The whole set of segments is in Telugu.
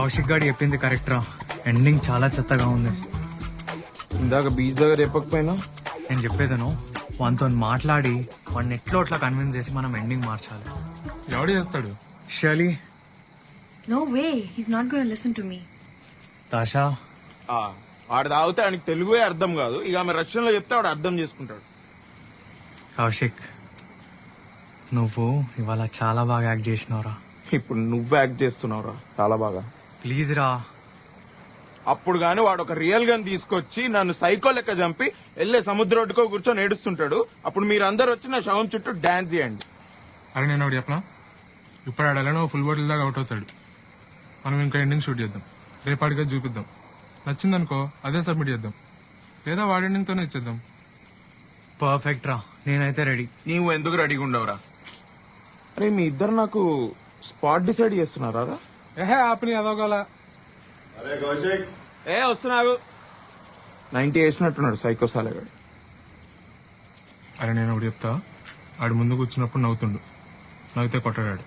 కౌశిక్ గారు చెప్పింది కరెక్ట్ రా. ఎండింగ్ చాలా చెత్తగా ఉంది. ఇందాక బీచ్ దగ్గర చెప్పకపోయినా? నేను చెప్పేదను వానితో మాట్లాడి వాడిని ఎట్లో అట్లా కన్విన్స్ చేసి మనం ఎండింగ్ మార్చాలి. ఎవడు చేస్తాడు? No way. He's not going to listen to me. తాషా వాడు తాగితే ఆయనకి తెలుగు అర్థం కాదు. ఇక ఆమె రష్యన్లో చెప్తే వాడు అర్థం చేసుకుంటాడు. కౌశిక్ నువ్వు ఇవాళ చాలా బాగా యాక్ట్ చేసినావురా. ఇప్పుడు నువ్వు యాక్ట్ చేస్తున్నావురా. చాలా బాగా. ప్లీజ్ రా. అప్పుడు గాని వాడు ఒక రియల్ గన్ తీసుకొచ్చి నన్ను సైకో లెక్క చంపి వెళ్ళే సముద్ర ఒడ్డుకో కూర్చొని ఏడుస్తుంటాడు. అప్పుడు మీరందరూ వచ్చి నా శవం చుట్టూ డాన్స్ చేయండి. అరే నేను ఒకటి చెప్పనా? ఇప్పుడు ఆడాలని ఫుల్ బాటిల్ దాకా అవుట్ అవుతాడు. మనం ఇంకా ఎండింగ్ షూట్ చేద్దాం. రేపాటిగా చూపిద్దాం. నచ్చిందనుకో అదే సబ్మిట్ చేద్దాం. లేదా వాడి ending తోనే ఇచ్చేద్దాం. పర్ఫెక్ట్ రా. నేనైతే రెడీ. నీవు ఎందుకు రెడీగా ఉండవురా? అరే మీ ఇద్దరు నాకు స్పాట్ డిసైడ్ చేస్తున్నారా? రా? ఏహే ఆపని ఏ వస్తున్నావు. నైన్టీ వేసినట్టున్నాడు సైకో సాలగాడు. అరే నేను ఒకటి చెప్తా. ఆడు ముందు కూర్చున్నప్పుడు నవ్వుతుండు. నవ్వితే కొట్టాడు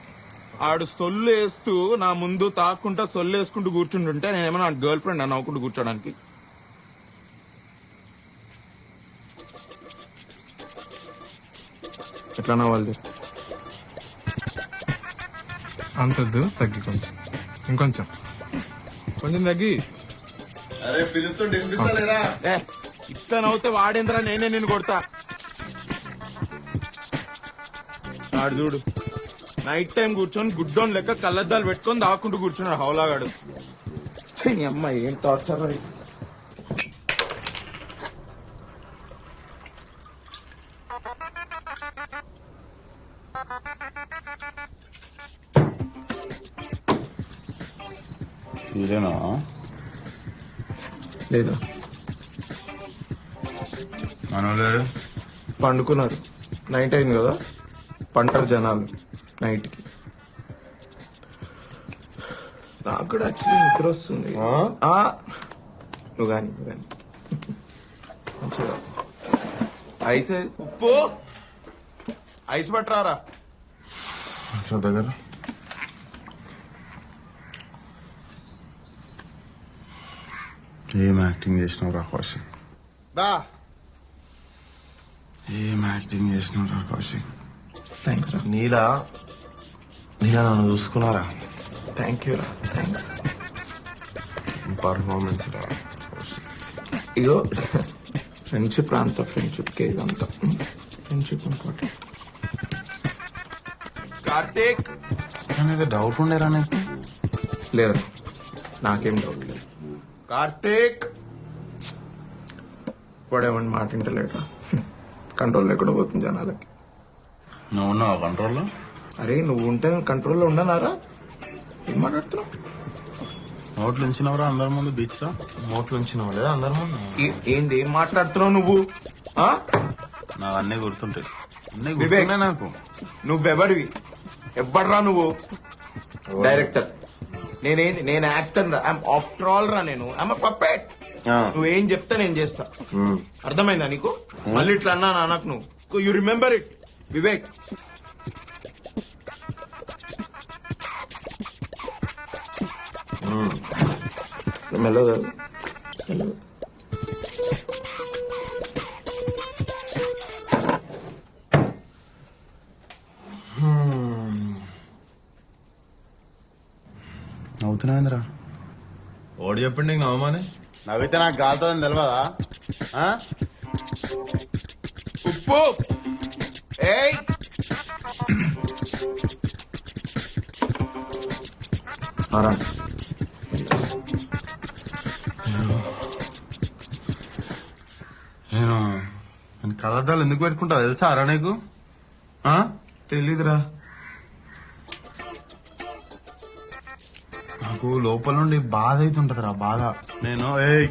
ఆడు సొల్లు వేస్తూ నా ముందు తాక్కుంటా సొల్లు వేసుకుంటూ కూర్చుంటుంటే నేనేమన్నా గర్ల్ ఫ్రెండ్ నవ్వుకుంటూ కూర్చోడానికి? ఎట్లా నవ్వాలి అంతద్దు తగ్గి కొంచెం. ఇంకొంచెం. కొంచెం తగ్గి. నవ్వుతే వాడేంద్రా నేనే నేను కొడతా. ఆడు చూడు. నైట్ టైం కూర్చొని గుడ్డోన్ లెక్క కళ్ళద్దాలు పెట్టుకొని దాక్కుంటూ కూర్చున్నాడు హౌలాగాడు. ఛీ, నీ అమ్మ ఏం టార్చర్ ఇదేనా? లేదా? మనోళ్ళు పండుకున్నారు. నైట్ అయింది కదా? పంటారు జనాలు నైట్కి నాకు కూడా యాక్చువల్లీ నిద్ర వస్తుంది. ఆ, నువ్వు కానీ నువ్వు కానీ. మంచిగా. ఐస్ ఉప్పు! ఐస్ పట్టరారా? దగ్గర. ఏం యాక్టింగ్ చేసినావు రా కౌశిక్ దా ఏం యాక్టింగ్ చేసినావు రా కౌశిక్ థ్యాంక్స్ రా నీలా నీలా నన్ను చూసుకున్నారా థ్యాంక్ యూ రా థ్యాంక్స్ పర్ఫార్మెన్స్ రా ఇగో ఫ్రెండ్షిప్ అంత ఫ్రెండ్షిప్ కే ఇదంతా ఫ్రెండ్షిప్ ఇంపార్టెంట్ కార్తీక్ అనేది డౌట్ ఉండేరా నీకు లేదు నాకేం డౌట్ లేదు కార్తీక్! వాడేమని మాట వింటలేట కంట్రోల్ లేకుండా పోతుంది జనాలకి. నువ్వు ఉన్నావా కంట్రోల్లో? అరే నువ్వు ఉంటే కంట్రోల్లో ఉండనారా? ఏం మాట్లాడుతున్నావు? నోట్లు ఉంచినవరా అందరి ముందు? బీచ్లో? నోట్లు ఉంచినావు లేదా అందరి ముందు? ఏంది ఏం మాట్లాడుతున్నావు నువ్వు? ఆ? నాకు అన్నీ గుర్తుంటాయి. అన్నీ. గుర్తున్నాయి నాకు. నువ్వెవడివి? ఎవ్వడ్రా నువ్వు? డైరెక్టర్. నేనేంది? నేను యాక్టర్ రా. ఆఫ్టర్ ఆల్ రా నేను. I'm puppet. నువ్వేం చెప్తా నేను చేస్తా. అర్థమైందా నీకు? మళ్ళీ ఇట్లా అన్నా నాకు నువ్వు. యు రిమెంబర్ ఇట్ వివేక్ మెల్లగా. ఓడి చెప్పండి నీకు నవమానే నవ్వితే నాకు కాలుతుందని తెలియదా ఆ? ఉప్పు! ఏయ్. నేను నేను కళ్ళద్దాలు ఎందుకు పెట్టుకుంటా? తెలుసా అరా నీకు? ఆ? తెలీదురా. నాకు లోపల నుండి బాధ అవుతుంటది రా బాధ. నేను ఏయ్.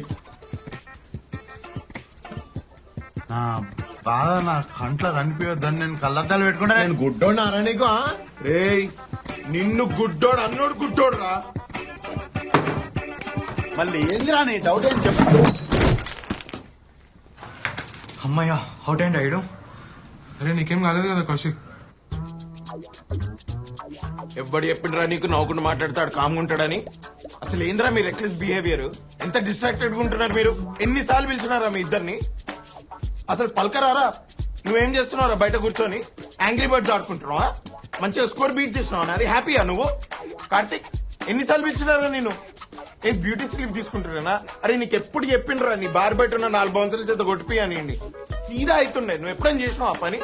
నా బాధ నా కంట్లో కనిపించొద్దని నేను కళ్ళద్దాలు పెట్టుకుంటా నేను గుడ్డోన్నారా నీకు ఆ? రేయ్ నిన్ను గుడ్డోడు అన్నోడు గుడ్డోడు రా మళ్ళీ ఏందిరా నీ డౌట్ ఏం చెప్పు. అమ్మయ్య అవుట్ అండ్ అయ్యడం అరే నీకేం కాలేదు కదా కౌశిక్? ఎవ్వడు చెప్పిండ్రా నీకు? నవ్వుకుంటూ మాట్లాడతాడు కామ్గా ఉంటాడని. అసలు ఏంద్రా మీ రెక్లెస్ బిహేవియర్ ఎంత డిస్ట్రాక్టెడ్ ఉంటున్నారు మీరు? ఎన్నిసార్లు పిలిచినారా మీ ఇద్దరిని? అసలు పలకరారా? నువ్వేం చేస్తున్నావురా బయట కూర్చొని? యాంగ్రీ బర్డ్స్ ఆడుకుంటున్నావా? మంచిగా స్కోర్ బీట్ చేస్తున్నావు? అది హ్యాపీయా నువ్వు? కార్తిక్ ఎన్నిసార్లు పిలిచినారా నేను ఏ బ్యూటీ స్లిప్ తీసుకుంటున్నానా? అరే నీకు ఎప్పుడు చెప్పిండ్రా? నీ బార్ బయట ఉన్న నాలుగు బౌన్సర్ల చేత కొట్టిపోయానండి సీదా అవుతుండే. నువ్వు ఎప్పుడైనా చేసినావు ఆ పని?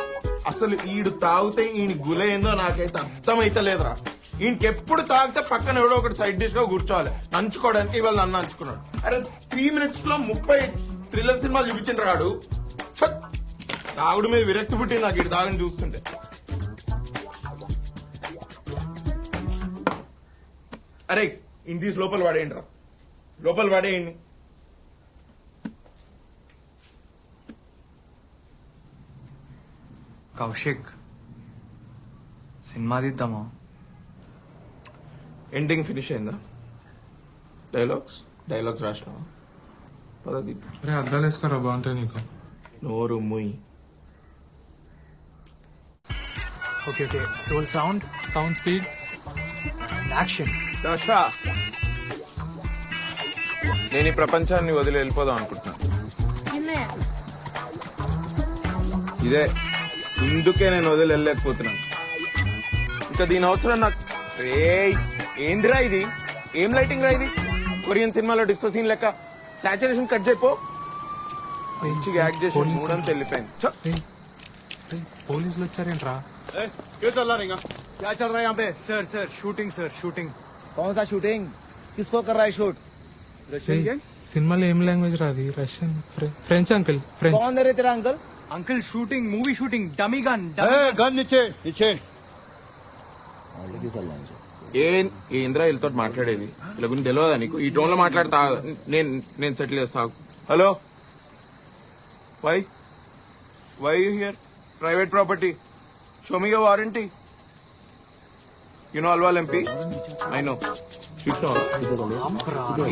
అసలు ఈడు తాగితే ఈయన గులేందో నాకైతే అర్థమైతే లేదురా ఈయనకెప్పుడు తాగితే పక్కన ఎవడో ఒకటి సైడ్ డిష్లో కూర్చోవాలి. నంచుకోవడానికి ఇవాళ నన్ను నంచుకున్నాడు. అరే త్రీ మినిట్స్లో ముప్పై థ్రిల్లర్ సినిమాలు చూపించిన రాడు. ఛ! తాగుడు మీద విరక్తి పుట్టింది నాకు ఇటు తాగని చూస్తుంటే. అరే ఇంటి లోపల పడేయండి రా లోపల పడేయండి కౌశిక్. సినిమా తీద్దామా ఎండింగ్ ఫినిష్ అయిందా? డైలాగ్స్ డైలాగ్స్ రాసినావా? పదది రే అద్దాలు వేసుకోరా బాగుంటాయి నీకు. నోరు ముయ్. Okay okay roll sound sound speed action దశ. నేను ఈ ప్రపంచాన్ని వదిలి వెళ్ళిపోదాం అనుకుంటున్నాను ఇదే. ఇందుకే నేను వదిలి వెళ్ళలేకపోతున్నాను ఇంకా దీని అవసరం నాకు రే ఏందిరా ఇది ఏం లైటింగ్ రా ఇది కొరియన్ సినిమాలో డిస్కో సీన్ లెక్క సాచురేషన్ కట్ చేయపో మంచిగా యాక్ట్ చేసి మూడంతా వెళ్ళిపోయింది ఛ! పోలీసులు వచ్చారేంట్రా क्यों चल रहा रहेगा क्या चल रहा है यहाँ पे sir sir shooting sir shooting कौन सा शूटिंग किसको कर रहा है शूट సినిమాలో ఏం లాంగ్వేజ్ రాది రష్యన్ ఫ్రెంచ్ అంకుల్ ఫ్రెంచ్ कौन दे रहे तेरा uncle uncle shooting movie shooting dummy gun gun ఇచ్చే ఇచ్చే. ఏ ఇంద్ర వీళ్ళతో మాట్లాడేది? ఇలా గురించి తెలియదా నీకు? ఈ టోన్లో మాట్లాడతా నేను నేను సెటిల్ చేస్తా. Hello? Why why you here private property షోమిగా warranty you know Alwal MP I know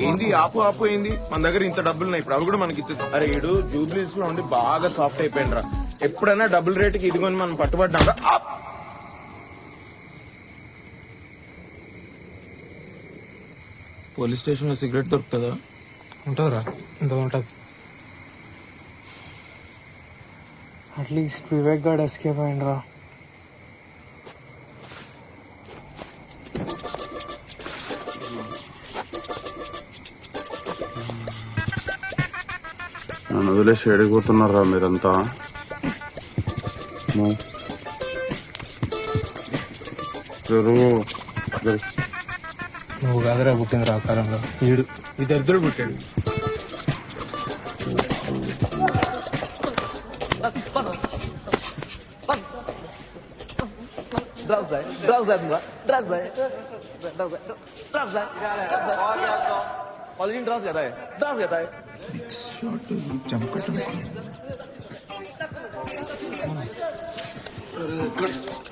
ఏంది ఆపు ఆపు ఏంది? మన దగ్గర ఇంత డబ్బులు ఉన్నాయి. ఇప్పుడు అవి కూడా మనకి ఇచ్చేది అరే ఇడు జూబ్లీస్లో ఉండి బాగా సాఫ్ట్ అయిపోయిండ్రా. ఎప్పుడైనా డబుల్ రేటుకి ఇదిగోని మనం పట్టుబడ్డా పోలీస్ స్టేషన్లో సిగరెట్ దొరుకుతుందా? ఉంటుందిరా. ఇంత ఉంటుంది. At least Vivek guard escape అయిండ్రా. నన్ను వదిలేసి ఎడిగిపోతున్నారా మీరంతా ను. జరుగు జరుగు. నువ్వు కాదురా పుట్టింది రా కాలంలో వీడు ఇద్దరు పుట్టాడు ड्रग्स है ड्रग्स है दूंगा ड्रग्स है ड्रग्स है ड्रग्स है ऑलरेडी ड्रग्स जाता है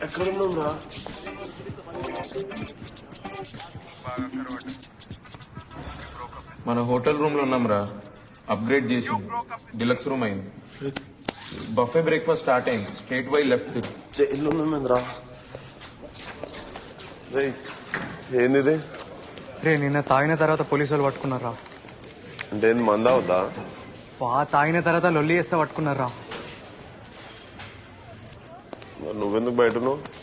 ఎక్కడ మన హోటల్ రూమ్లో ఉన్నాం రా అప్గ్రేడ్ చేసి. డిలక్స్ రూమ్ అయింది. బఫే బ్రేక్ఫాస్ట్ స్టార్ట్ అయింది. స్ట్రేట్ బై లెఫ్ట్ ఏంది రే నిన్న తాగిన తర్వాత పోలీసు వాళ్ళు పట్టుకున్నారా? అంటే మంద అవుతా బా తాగిన తర్వాత లొల్లి చేస్తే పట్టుకున్నారా? నువ్వెందుకు బయట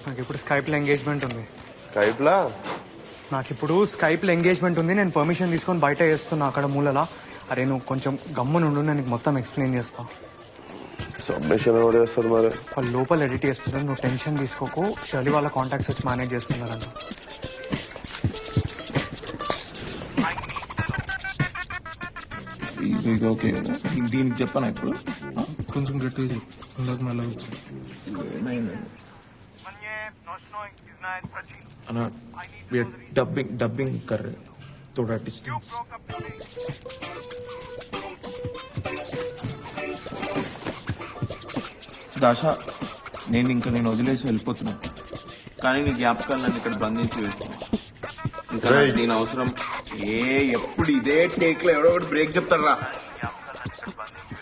నాకు ఇప్పుడు స్కైప్లో ఎంగేజ్మెంట్ ఉంది. స్కైప్లా నాకు ఇప్పుడు స్కైప్లో ఎంగేజ్మెంట్ ఉంది. నేను పర్మిషన్ తీసుకొని బయట చేస్తున్నా అక్కడ మూలలా. అరే నువ్వు కొంచెం గమ్మునుండు నేను నీకు మొత్తం ఎక్స్ప్లెయిన్ చేస్తా. సబ్మిషన్ ఎవరు చేస్తారు మరి? వాళ్ళు లోపల ఎడిట్ చేస్తున్నారు. నువ్వు టెన్షన్ తీసుకోకు. షర్లీ వాళ్ళ కాంటాక్ట్స్ వచ్చి మేనేజ్ చేస్తున్నారంట ఇది ఓకే దీనికి చెప్పాను ఇప్పుడు? కొంచెం గట్టిగా చెప్పు ఇందాక మళ్ళీ అన్నా డబ్బింగ్ డబ్బింగ్ కర్రీ. తోడా డిస్టెన్స్ దాశ నేను ఇంకా నేను వదిలేసి వెళ్ళిపోతున్నా. కానీ నీ జ్ఞాపకాలు నన్ను ఇక్కడ బంధించి వేస్తున్నా ఇంకా నేను అవసరం. ఏ ఎప్పుడు ఇదే టేక్లో ఎవడో ఒకటి బ్రేక్ చెప్తారా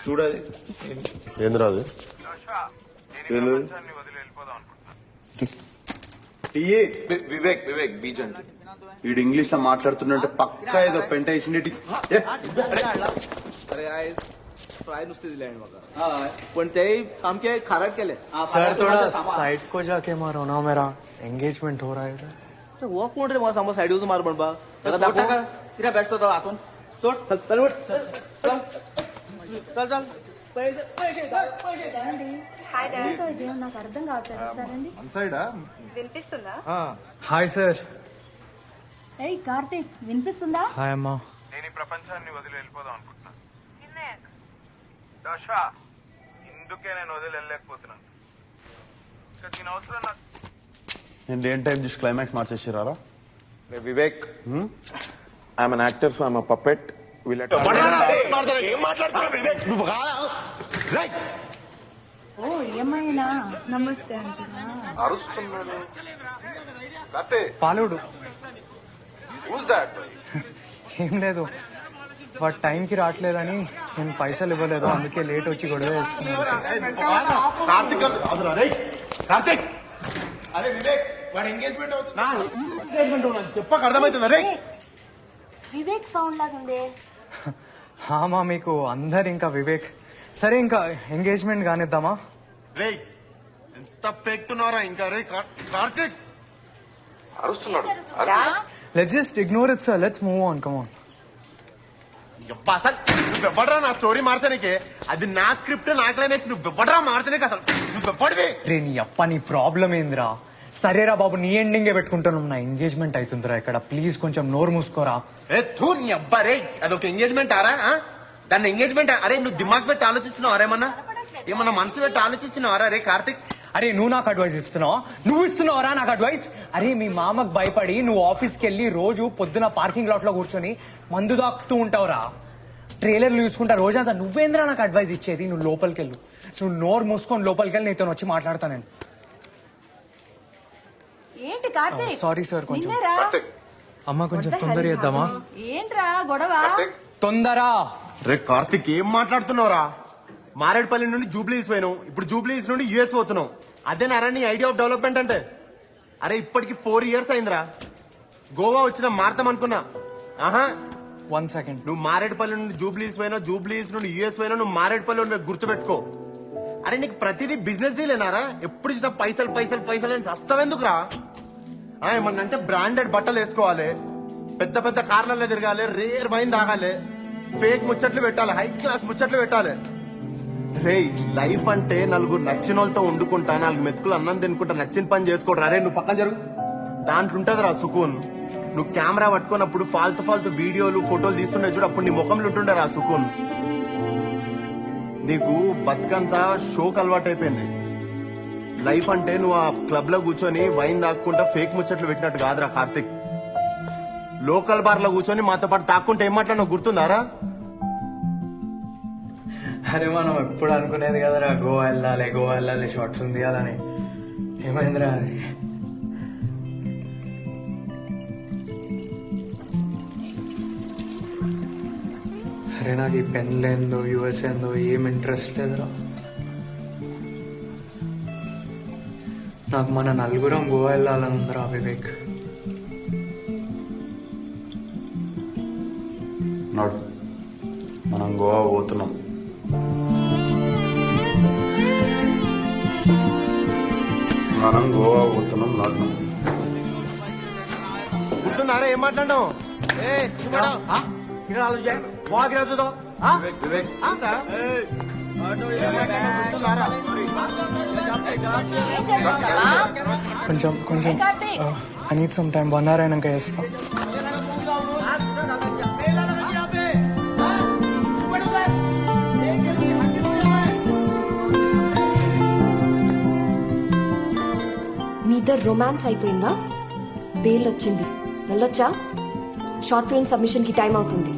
చూడది ఏందిరా అది ఏంది వివేక్ వివేక్ బీచ్ అంటే వీడు ఇంగ్లీష్ లో మాట్లాడుతుంటే పక్కా ఏదో పెంట వేసిండి अरे आय फ्राय नुसते दिले आहे बघा पण ते आमचे खराट केले सर थोड़ा साइड को जाके मारो ना मेरा एंगेजमेंट हो रहा है इधर. वॉक कोण रे मला समोर साईड मार पण बा त्याला दाखव तिला बॅस्ट होता आतून सोड चल चल చల్ చల్ హాయ్ సార్ ఏయ్ కార్తీక్ వినిపిస్తుందా హాయ్ అమ్మా నేను ఈ ప్రపంచాన్ని వదిలి వెళ్ళిపోదాం అనుకుంటున్నాను. దశ ఇందుకే నేను వదిలి వెళ్ళలేకపోతున్నాను. ఇంకా దీని అవసరం నేను దేని టైం చూసి climax మార్చేసిరారా Vivek. I'm an actor so I'm a puppet వీళ్ళ ఓ ఏమైనా? నమస్తే అంటున్నా. పాలుడు. ఏం లేదు. వాడు టైంకి రావట్లేదని నేను పైసలు ఇవ్వలేదు. అందుకే లేట్ వచ్చి గొడవ కార్తిక్ అదురా రైట్. కార్తిక్. అరే వివేక్ వాడు ఎంగేజ్మెంట్ అవుతుంది చెప్పక అర్థమవుతుందా రే వివేక్ సౌండ్ లాగా ఉంది హామా మీకు అందరు ఇంకా వివేక్. సరే ఇంకా ఎంగేజ్మెంట్ కానిద్దామా? రే ఎంత పెక్తున్నారా ఇంకా? రే కార్తిక్! అరుస్తున్నాడు. Let's just ignore it sir let's move on come on అసలు నువ్వెవ్వడరా నా స్టోరీ మార్చడానికి అది నా స్క్రిప్ట్ నా క్లైమాక్స్ నువ్వెవ్వడరా మార్చడానికి అసలు? నువ్వెవ్వడివి రే నీ అప్ప నీ ప్రాబ్లం ఏందిరా? సరేరా బాబు నీ ఎండింగే పెట్టుకుంటాను. నా ఎంగేజ్మెంట్ అవుతుందిరా ఇక్కడ. ప్లీజ్ కొంచెం నోరు మూసుకోరా. ఏ తూ నీ అబ్బా రే అదొక ఎంగేజ్మెంట్ ఆరా? ఆ? దాన్ని ఎంగేజ్మెంట్ అరే నువ్వు దిమాగ్ పెట్టి ఆలోచిస్తున్నావు అరేమన్నా ఏమన్నా? మనసు పెట్టి ఆలోచిస్తున్నావు రే కార్తిక్? అరే నువ్వు నాకు అడ్వైస్ ఇస్తున్నావు? నువ్వు ఇస్తున్నావురా నాకు అడ్వైస్ అరే మీ మామకు భయపడి నువ్వు ఆఫీస్కి వెళ్ళి రోజు పొద్దున పార్కింగ్ లాట్లో కూర్చొని మందు దాక్కుతూ ఉంటావురా. ట్రైలర్లు చూసుకుంటా రోజంతా నువ్వేంద్రా నాకు అడ్వైస్ ఇచ్చేది? నువ్వు లోపలికి వెళ్ళు నువ్వు నోరు మూసుకొని లోపలికి వెళ్ళి నీతో వచ్చి మాట్లాడతా నేను. ఏంటి కార్తీక్? సారీ సార్ కొంచెం నిన్నేరా? అమ్మ కొంచెం తొందర చేద్దామా ఏంట్రా గొడవ? తొందర? రే కార్తిక్ ఏం మాట్లాడుతున్నావురా? మారేడుపల్లి నుండి జూబ్లీస్ పోయినావు. ఇప్పుడు జూబ్లీస్ నుండి యుఎస్ పోతున్నావు. అదేనారా నీ ఐడియా ఆఫ్ డెవలప్మెంట్ అంటే. అరే ఇప్పటికి ఫోర్ ఇయర్స్ అయిందిరా. గోవా వచ్చిన మారతాం అనుకున్నా. ఆహా. One second. నువ్వు మారేడుపల్లి నుండి జూబ్లీస్ పోయినా జూబ్లీస్ నుండి యుఎస్ పోయినా నువ్వు మారేడుపల్లి నుండి గుర్తుపెట్టుకో. అరే నీకు ప్రతిదీ బిజినెస్ డీలేనారా ఎప్పుడు ఇచ్చిన పైసలు పైసలు పైసలు అని చస్తావెందుకురా ఏమన్నా అంటే బ్రాండెడ్ బట్టలు వేసుకోవాలి. పెద్ద పెద్ద కార్లలో తిరగాలి రేర్ వైన్ తాగాలి. ఫేక్ ముచ్చట్లు పెట్టాలి హై క్లాస్ ముచ్చట్లు పెట్టాలి. రే లైఫ్ అంటే నలుగురు నచ్చిన వాళ్ళతో వండుకుంటా నాలుగు మెతుకులు అన్నం తినుకుంటా నచ్చిన పని చేసుకోడు రే నువ్వు పక్కన జరుగు. దాంట్లో ఉంటదిరా సుకూన్. నువ్వు కెమెరా పట్టుకున్నప్పుడు ఫాల్తు ఫాల్తు వీడియోలు ఫోటోలు తీస్తుండే చూడు అప్పుడు నీ ముఖంలో ఉంటుండే రా సుకూన్. నీకు బతుకంతా షోక్ అలవాటు అయిపోయింది లైఫ్ అంటే నువ్వు ఆ క్లబ్లో కూర్చొని వైన్ తాక్కుంటా ఫేక్ ముచ్చట్లు పెట్టినట్టు కాదురా కార్తిక్. లోకల్ బార్లో కూర్చొని మాతో పాటు తాక్కుంటే ఏం మాట్లాడినా గుర్తుందారా? అరే మనం ఎప్పుడు అనుకునేది కదరా గోవా వెళ్ళాలి గోవా వెళ్ళాలి షార్ట్స్ ఉంది తీయాలని ఏమైందిరా అది? నాకు ఈ పెన్ లేదో యుఎస్ ఏందో ఏం ఇంట్రెస్ట్ లేదురా. నాకు మన నలుగురం గోవా వెళ్ళాలని ఉందిరా వివేక్. నాడు. మనం గోవా పోతున్నాం. మనం గోవా పోతున్నాం నాడు. గుర్తుందారా ఏం మాట్లాడడం? కొంచెం కొంచెం Karthik I need some time one hour అయినాక చేస్తా మీ ఇద్దరు రొమాన్స్ అయిపోయిందా? బెయిల్ వచ్చింది. వెళ్ళొచ్చా? షార్ట్ ఫిల్మ్ సబ్మిషన్కి టైం అవుతుంది.